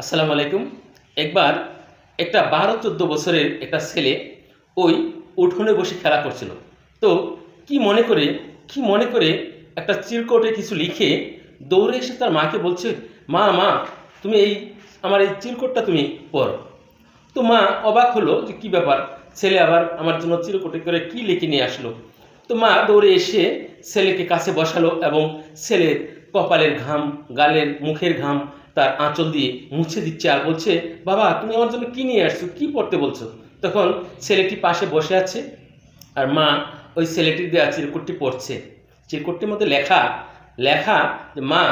আসসালামু আলাইকুম। একবার একটা বারো চোদ্দ বছরের একটা ছেলে ওই উঠোনে বসে খেলা করছিল। তো কি মনে করে, কি মনে করে একটা চিরকোটে কিছু লিখে দৌড়ে এসে তার মাকে বলছে, মা মা, তুমি এই, আমার এই চিরকোটটা তুমি পড়ো তো মা অবাক হলো যে কি ব্যাপার, ছেলে আবার আমার জন্য চিরকোটে করে কি লিখে নিয়ে আসলো? তো মা দৌড়ে এসে ছেলেকে কাছে বসালো এবং ছেলের কপালের ঘাম, গালের মুখের ঘাম তার আঁচল দিয়ে মুছে দিচ্ছে আর বলছে, বাবা, তুমি আমার জন্য কি নিয়ে আসছো? কি পড়তে বলছো? তখন ছেলেটি পাশে বসে আছে আর মা ওই ছেলেটির দেওয়া চিরকুটটি পড়ছে। চিরকুটটির মধ্যে লেখা লেখা যে মা,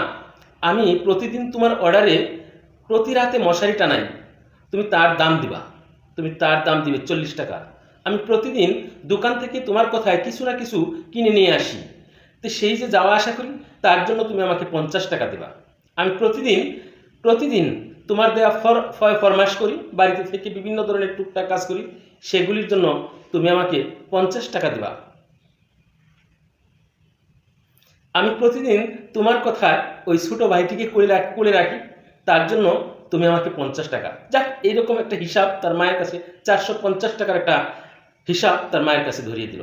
আমি প্রতিদিন তোমার অর্ডারে প্রতি রাতে মশারি টানাই। তুমি তার দাম দিবা। তুমি তার দাম দিবে চল্লিশ টাকা। আমি প্রতিদিন দোকান থেকে তোমার কথায় কিছু না কিছু কিনে নিয়ে আসি। তো সেই যে যাওয়া আসা করি, তার জন্য তুমি আমাকে পঞ্চাশ টাকা দেবা। আমি প্রতিদিন প্রতিদিন তোমার দেওয়া ফর, ফয় ফরমাস করি, বাড়িতে থেকে বিভিন্ন ধরনের টুকটাক কাজ করি, সেগুলির জন্য তুমি আমাকে পঞ্চাশ টাকা দেবা। আমি প্রতিদিন তোমার কথা ওই ছোটো ভাইটিকে করে রাখ করে রাখি, তার জন্য তুমি আমাকে পঞ্চাশ টাকা। যাক, এইরকম একটা হিসাব তার মায়ের কাছে, চারশো পঞ্চাশ টাকার একটা হিসাব তার মায়ের কাছে ধরিয়ে দিল।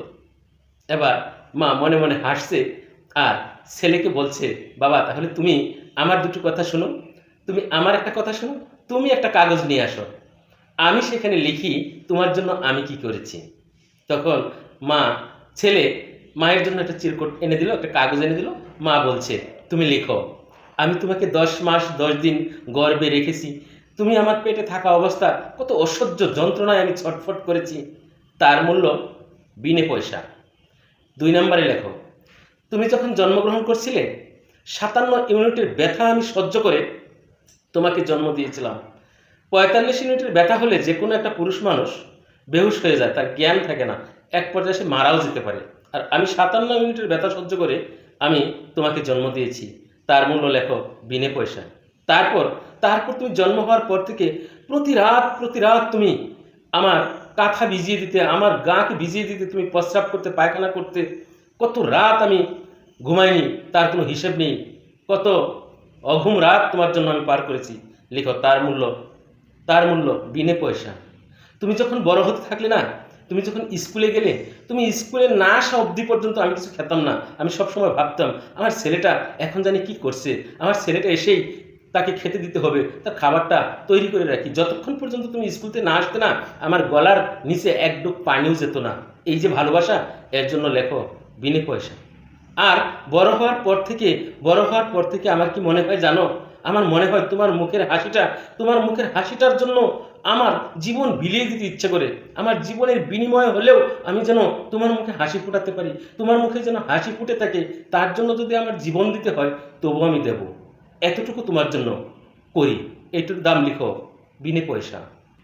এবার মা মনে মনে হাসছে আর ছেলেকে বলছে, বাবা, তাহলে তুমি আমার দুটো কথা শোনো তুমি আমার একটা কথা শোনো, তুমি একটা কাগজ নিয়ে আসো। আমি সেখানে লিখি, তোমার জন্য আমি কি করেছি। তখন মা, ছেলে, মায়ের জন্য একটা চিরকুট এনে দিল, একটা কাগজ এনে দিল। মা বলছে, তুমি লিখো। আমি তোমাকে দশ মাস, দশ দিন গর্বে রেখেছি। তুমি আমার পেটে থাকা অবস্থা, কত অসহ্য যন্ত্রণায় আমি ছটফট করেছি। তার মূল্য বিনে পয়সা। দুই নম্বরে লেখো, তুমি যখন জন্মগ্রহণ করছিলে, সাতান্ন ইউনিটের ব্যথা আমি সহ্য করে তোমাকে জন্ম দিয়েছিলাম। পঁয়তাল্লিশ ইউনিটের ব্যথা হলে যে কোনো একটা পুরুষ মানুষ বেহুশ হয়ে যায়, তার জ্ঞান থাকে না। এক পর্যায়ে সে মারাও যেতে পারে। আর আমি সাতান্ন ইউনিটের ব্যথা সহ্য করে আমি তোমাকে জন্ম দিয়েছি। তার মূল্য লেখো বিনে পয়সা। তারপর তারপর তুমি জন্ম হওয়ার পর থেকে প্রতি রাত প্রতি রাত তুমি আমার কাঁথা ভিজিয়ে দিতে, আমার গাকে ভিজিয়ে দিতে, তুমি প্রস্রাব করতে, পায়খানা করতে, কত রাত আমি ঘুমাইনি, তার কোনো হিসেব নেই। কত অঘুম রাত তোমার জন্য আমি পার করেছি। লেখো, তার মূল্য তার মূল্য, বিনে পয়সা। তুমি যখন বড় হতে থাকলে না, তুমি যখন স্কুলে গেলে, তুমি স্কুলে না আসা অবধি পর্যন্ত আমি কিছু খেতাম না। আমি সবসময় ভাবতাম, আমার ছেলেটা এখন জানি কি করছে? আমার ছেলেটা এসেই তাকে খেতে দিতে হবে, তার খাবারটা তৈরি করে রাখি। যতক্ষণ পর্যন্ত তুমি স্কুলতে না আসতে না, আমার গলার নিচে এক ডুক পানিও যেত না। এই যে ভালোবাসা, এর জন্য লেখো, বিনে পয়সা। আর বড় হওয়ার পর থেকে, বড় হওয়ার পর থেকে আমার কি মনে হয় জানো? আমার মনে হয় তোমার মুখের হাসিটা, তোমার মুখের হাসিটার জন্য আমার জীবন বিলিয়ে দিতে ইচ্ছে করে। আমার জীবনের বিনিময় হলেও আমি যেন তোমার মুখে হাসি ফোটাতে পারি। তোমার মুখে যেন হাসি ফুটে থাকে, তার জন্য যদি আমার জীবন দিতে হয় তবু আমি দেব। এতটুকু তোমার জন্য করি। এইটুর দাম লিখো, বিনে পয়সা।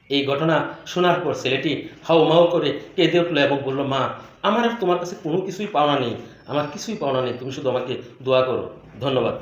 এই ঘটনা শোনার পর ছেলেটি হাউমাউ করে কেঁদে উঠল এবং বলল, মা, আমার আর তোমার কাছে কোনো কিছুই পাওনা নেই। আমার কিছুই পাওনা নেই। তুমি শুধু আমাকে দোয়া করো। ধন্যবাদ।